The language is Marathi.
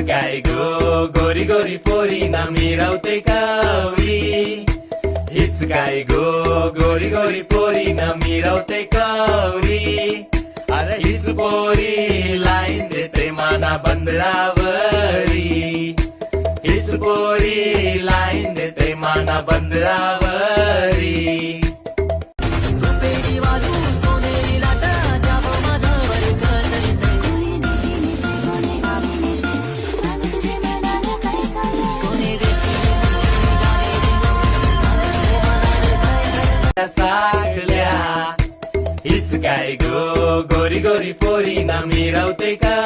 काय गो गोरी गोरी पोरी ना मिरवते कावरी. हीच काय गो गोरी गोरी पोरी ना मिरवते कावरी. अरे हीच पोरी लाईन देते माना बंदरावरी. हीच पोरी लाईन देते माना बंदरावरी. साखल्या हीच काय गो गोरी गोरी पोरी ना मिरवते का?